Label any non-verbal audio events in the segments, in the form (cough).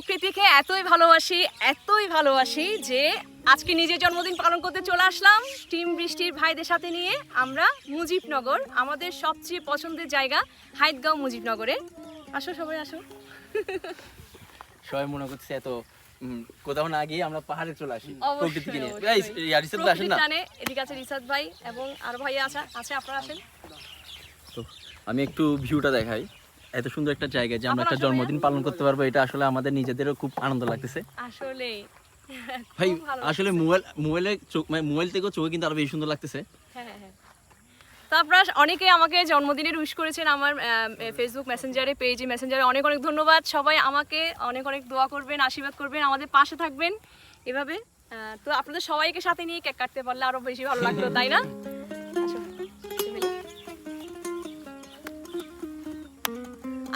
প্রকৃতিকে এতই ভালোবাসি এতই ভালোবাসি যে আজকে নিজের জন্মদিন পালন করতে চলে আসলাম। টিম বৃষ্টির ভাইদের সাথে নিয়ে আমরা মুজিবনগর আমাদের সবচেয়ে পছন্দের জায়গা হাইদগাঁও মুজিবনগরে। আসো সবাই আসো। সবাই মনে করছে এত কোথাও না গিয়ে আমরা পাহাড়ে চলে আসি প্রকৃতিকে নিয়ে। আরিসাদ ভাই আসেন না? এদিকে আছে রিসাদ ভাই এবং আর ভাই আছে আছে আপনারা আসেন। তো আমি একটু ভিউটা দেখাই। এত সুন্দর একটা জায়গা যে আমরা একটা জন্মদিন পালন করতে পারব এটা আসলে আমাদের নিজেদেরও খুব আনন্দ লাগতেছে। আসলে ভাই আসলে মোবাইল মোবাইলে চোখ মানে মোবাইল থেকেও চোখে কিন্তু আরও বেশি সুন্দর লাগতেছে। হ্যাঁ হ্যাঁ হ্যাঁ। তো আপনারা অনেকে আমাকে জন্মদিনের উইশ করেছেন আমার ফেসবুক মেসেঞ্জারে পেজে মেসেঞ্জারে অনেক অনেক ধন্যবাদ। সবাই আমাকে অনেক অনেক দোয়া করবেন আশীর্বাদ করবেন আমাদের পাশে থাকবেন এভাবে। তো আপনাদের সবাইকে সাথে নিয়ে কেক কাটতে পারলে আরও বেশি ভালো লাগতো তাই না?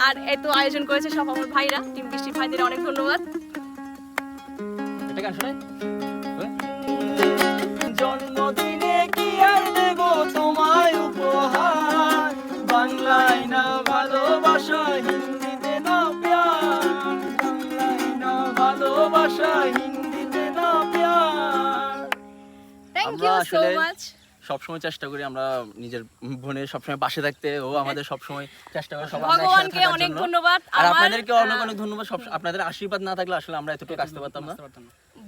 আর এত আয়োজন করেছে সব আমার ভাইরা টিম বৃষ্টি ভাইদের অনেক ধন্যবাদ। এটা গান শোনায়? জন্মদিনে কি আর দেব তোমায় উপহার? বাংলায় না ভালোবাসা হিন্দিতে না প্যার। বাংলায় না ভালোবাসা হিন্দিতে না প্যার। থ্যাংক ইউ সো মাচ সবসময় চেষ্টা করি আমরা নিজের বোনের সবসময় পাশে থাকতে। ও আমাদের সবসময় চেষ্টা করে সবাই ভগবানকে অনেক ধন্যবাদ। আর আপনাদেরকে অনেক অনেক ধন্যবাদ। সব আপনাদের আশীর্বাদ না থাকলে আসলে আমরা এতটুকু আসতে পারতাম না।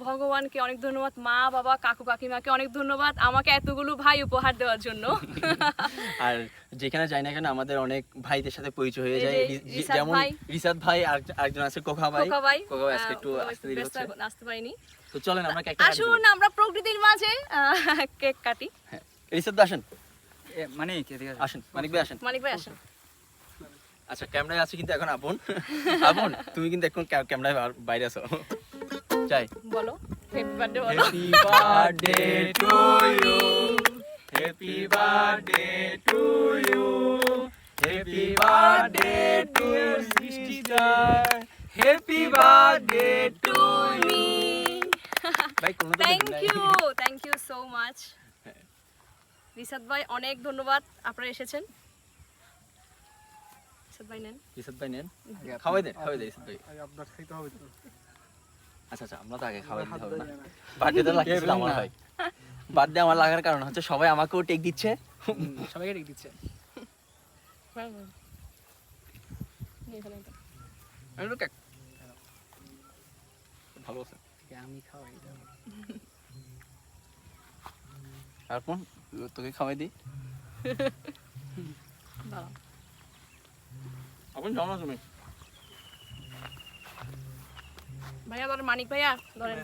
ভগবানকে অনেক ধন্যবাদ মা বাবা কাকু কাকিমাকে অনেক ধন্যবাদ আমাকে এতগুলো ভাই উপহার দেওয়ার জন্য। আর যেখানে যাই না কেন আমাদের অনেক ভাইদের সাথে পরিচয় হয়ে যায়। যেমন রিসাদ ভাই আর আরেকজন আছে কোকা ভাই। খোকা ভাই। কোকা ভাই আজকে একটু আসতে দেরি হচ্ছে। আসতে পারিনি। তো চলেন আমরা কেকটা কাটি আসুন আমরা প্রকৃতির মাঝে কেক কাটি। হ্যাঁ। রিসাদ আসেন। মানে আসেন মানিক ভাই আসেন। মানিক ভাই আসুন। আচ্ছা ক্যামেরায় আছে কিন্তু এখন আপন। আপন? তুমি কিন্তু এখন ক্যামেরায় বাইরে আছো। যাই। বলো হ্যাপি বার্থডে বলো। Happy birthday to you happy birthday to you happy birthday to sister happy birthday to me তো thank you thank you so much Risad ভাই অনেক ধন্যবাদ আপনারা এসেছেন। রিসাদ ভাই নেন। রিসাদ ভাই নেন। খাওয়াই দেন খাওয়াই দেন রিসাদ ভাই। আপনার খাইতে হবে তো। আচ্ছা আচ্ছা আমরা তো আগে খাওয়াই দিতে হবে না। বার্থডে তো লাগতেছিল আমার ভাই। বার্থডে আমার লাগার কারণ হচ্ছে সবাই আমাকেও টেক দিচ্ছে। সবাইকে রেখে দিচ্ছে। আমি ভালো আছে। আমি খাওয়াই তারপর তোকে খাওয়াই দিই। আপনি যাও না তুমি? ভাইয়া ধরেন মানিক ভাইয়া ধরেন।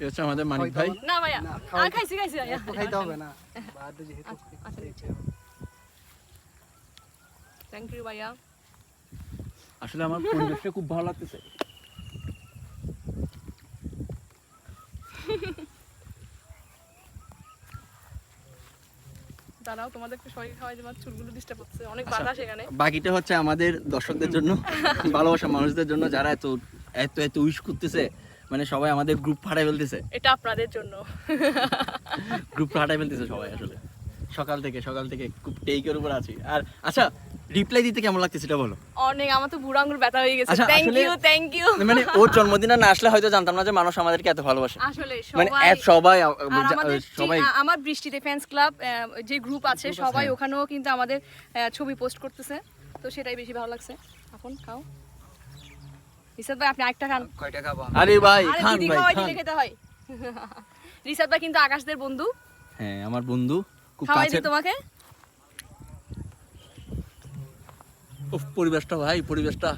হচ্ছে আমাদের মানিক ভাই। না? ভাইয়া না, আর খাইছি খাইছি ভাইয়া। খাইতে হবে না। যেহেতু আচ্ছা, আচ্ছা। থ্যাংক ইউ ভাইয়া। আসলে আমার পরিবেশটা খুব ভালো লাগতেছে। (laughs) দাঁড়াও তোমাদেরকে শরীর খাওয়াই দেবার চুলগুলো ডিস্টার্ব হচ্ছে। অনেক বাধা সেখানে বাকিটা হচ্ছে আমাদের দর্শকদের জন্য (laughs) ভালোবাসা মানুষদের জন্য যারা এত এত এত উইশ করতেছে। মানে সবাই আমাদের গ্রুপ ফাটাই ফেলতেছে। এটা আপনাদের জন্য। (laughs) গ্রুপ ফাটাই ফেলতেছে সবাই আসলে। সকাল থেকে সকাল থেকে খুব টেকের উপর আছি। আর আচ্ছা রিপ্লাই দিতে কেমন লাগতেছে সেটা বলো। অনেক আমার তো বুড়ো আঙ্গুল ব্যথা হয়ে গেছে। থ্যাংক ইউ থ্যাংক ইউ মানে (laughs) ওর জন্মদিনে না আসলে হয়তো জানতাম না যে মানুষ আমাদেরকে এত ভালোবাসে। আসলে মানে সবাই এত সবাই সবাই আমার বৃষ্টিতে ফ্যান্স ক্লাব যে গ্রুপ আছে সবাই হ্যাঁ। ওখানেও কিন্তু আমাদের ছবি পোস্ট করতেছে। তো সেটাই বেশি ভালো লাগছে। এখন খাও। রিসাদ ভাই আপনি আরেকটা খান। কয়টা খাবা আরে ভাই খান ভাই খান। খেতে হয়। (laughs) রিসাদ ভাই কিন্তু আকাশদের বন্ধু। হ্যাঁ আমার বন্ধু খুব কাছের তোমাকে? পরিবেশটা ভাই পরিবেশটা।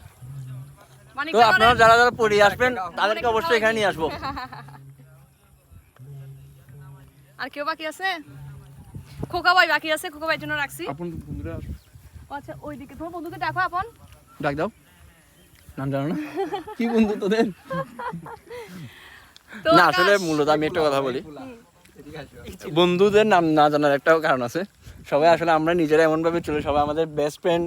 মানে তো আপনারা যারা যারা পড়ে আসবেন তাদেরকে অবশ্যই এখানে নিয়ে আসব। আর কেউ বাকি আছে? খোকা ভাই বাকি আছে খোকা ভাইয়ের জন্য রাখছি। আপন বন্ধুরা ও আচ্ছা ওইদিকে তোমার বন্ধুকে দেখো আপন। ডাক দাও। নাম জানো না? (laughs) কি বন্ধু তোদের? না আসলে মূলত আমি একটা কথা বলি। বন্ধুদের নাম না জানার একটাও কারণ আছে। সবাই আসলে আমরা নিজেরা এমন ভাবে চলে সবাই আমাদের বেস্ট ফ্রেন্ড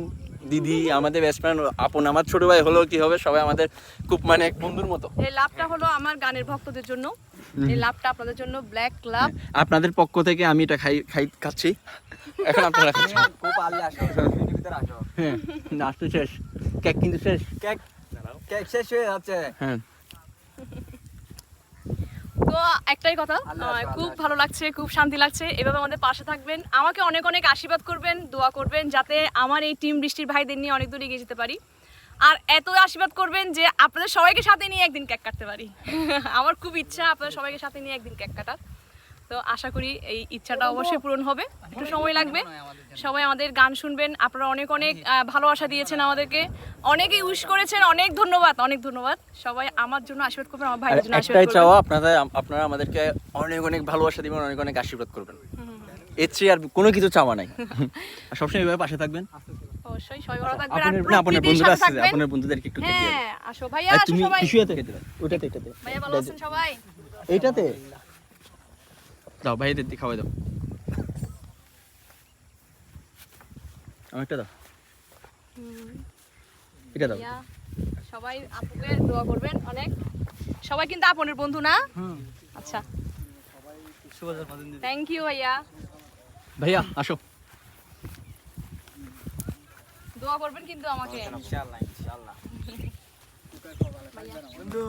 দিদি আমাদের বেস্ট ফ্রেন্ড আপন আমার ছোট ভাই হলো কি হবে? সবাই আমাদের খুব মানে এক বন্ধুর মতো। এই লাভটা হলো আমার গানের ভক্তদের জন্য। এই লাভটা আপনাদের জন্য ব্ল্যাক লাভ আপনাদের পক্ষ থেকে আমি এটা খাই খাই খাচ্ছি। এখন আপনারা খাচ্ছেন। খুব পারলে আসো ভিতরে আসো। হ্যাঁ নাস্তা শেষ কেক কিন্তু শেষ। কেক কেক শেষ হয়ে যাচ্ছে। হ্যাঁ। তো একটাই কথা খুব ভালো লাগছে খুব শান্তি লাগছে। এভাবে আমাদের পাশে থাকবেন। আমাকে অনেক অনেক আশীর্বাদ করবেন দোয়া করবেন যাতে আমার এই টিম বৃষ্টির ভাইদের নিয়ে অনেক দূর এগিয়ে যেতে পারি। আর এত আশীর্বাদ করবেন যে আপনাদের সবাইকে সাথে নিয়ে একদিন কেক কাটতে পারি। (laughs) আমার খুব ইচ্ছা আপনাদের সবাইকে সাথে নিয়ে একদিন কেক কাটার। তো আশা করি এই ইচ্ছাটা অবশ্যই পূরণ হবে। একটু সময় লাগবে। সবাই আমাদের গান শুনবেন। আপনারা অনেক অনেক ভালোবাসা দিয়েছেন আমাদেরকে। অনেকেই উইশ করেছেন অনেক ধন্যবাদ অনেক ধন্যবাদ। সবাই আমার জন্য আশীর্বাদ করবেন আমার ভাইয়ের জন্য আশীর্বাদ করবেন। চাওয়া আপনাদের আপনারা আমাদেরকে অনেক অনেক ভালোবাসা দিবেন অনেক অনেক আশীর্বাদ করবেন। এর চেয়ে আর কোনো কিছু চাওয়া নাই। (laughs) সবসময় এভাবে পাশে থাকবেন? অবশ্যই সবাই ভালো থাকবেন। আপনার আপনার বন্ধুরা আছে আপনার বন্ধুদেরকে একটু হ্যাঁ আসো। ভাইয়া আসো সবাই। ওটাতে এটাতে ভাইয়া ভালো আছেন সবাই? এইটাতে দাও ভাইদের দিয়ে খাওয়াই দাও। আমারটা দাও। এটা দাও। সবাই আপুকে দোয়া করবেন অনেক। সবাই কিন্তু আপনের বন্ধু না? আচ্ছা। থ্যাংক ইউ ভাইয়া। ভাইয়া আসো। দোয়া করবেন কিন্তু আমাকে। ইনশাআল্লাহ ইনশাআল্লাহ। বন্ধু